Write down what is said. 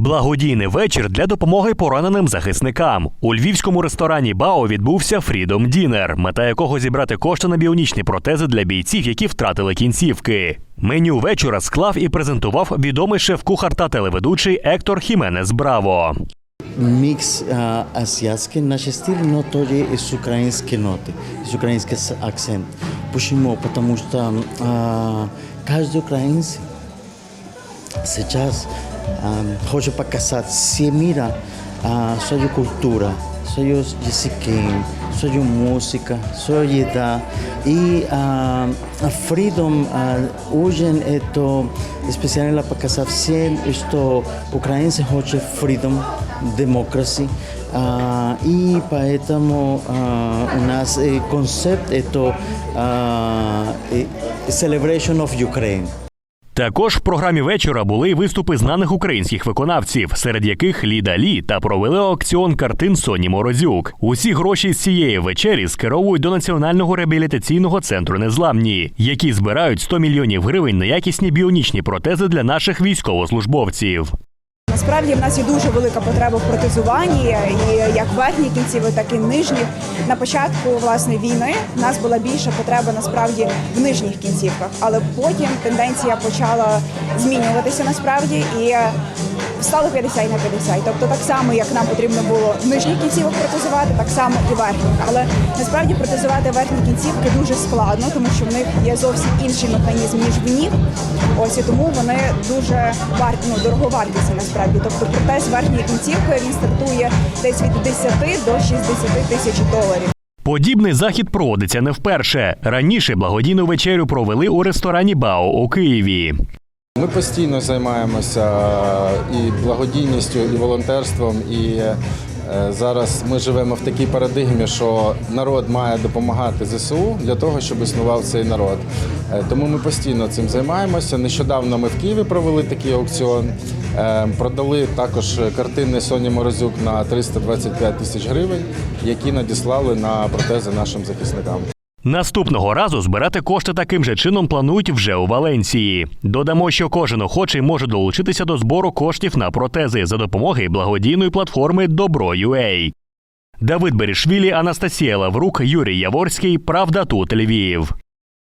Благодійний вечір для допомоги пораненим захисникам. У львівському ресторані Бао відбувся Freedom Dinner, мета якого зібрати кошти на біонічні протези для бійців, які втратили кінцівки. Меню вечора склав і презентував відомий шеф-кухар та телеведучий Ектор Хіменес Браво. микс а, азиатский, наш стиль, но тоже из украинской ноты, из украинский с- акцент. Почему? Потому hoje para casar se мира, a sou култура, cultura sou de siquim sou de música sou de da e a a freedom hoje é to especial lá para casar se isto а, и па а, у нас концепт это а, celebration of Ukraine. Також в програмі вечора були виступи знаних українських виконавців, серед яких Ліда Лі та провели аукціон картин Соні Морозюк. Усі гроші з цієї вечері скеровують до Національного реабілітаційного центру Незламні, які збирають 100 мільйонів гривень на якісні біонічні протези для наших військовослужбовців. Насправді в нас є дуже велика потреба в протезуванні, і як верхніх кінцівок, так і нижніх. На початку власне війни в нас була більша потреба насправді в нижніх кінцівках, але потім тенденція почала змінюватися насправді і стало 50 на 50. Тобто так само, як нам потрібно було нижніх кінцівок протезувати, так само і верхніх. Але насправді протезувати верхні кінцівки дуже складно, тому що в них є зовсім інший механізм ніж в ніг. Ось і тому вони дуже вар... ну, дороговартісні насправді. Тобто протез верхньої кінцівки він стартує десь від 10 до 60 тисяч доларів. Подібний захід проводиться не вперше. Раніше благодійну вечерю провели у ресторані Бао у Києві. Ми постійно займаємося і благодійністю, і волонтерством. І е, зараз ми живемо в такій парадигмі, що народ має допомагати ЗСУ для того, щоб існував цей народ. Е, Тому ми постійно цим займаємося. Нещодавно ми в Києві провели такий аукціон. Е, Продали також картини Соні Морозюк на 325 тисяч гривень, які надіслали на протези нашим захисникам. Наступного разу збирати кошти таким же чином планують вже у Валенції. Додамо, що кожен охочий може долучитися до збору коштів на протези за допомоги благодійної платформи Добро.UA. Давид Берішвілі, Анастасія Лаврук, Юрій Яворський. Правда тут Львів.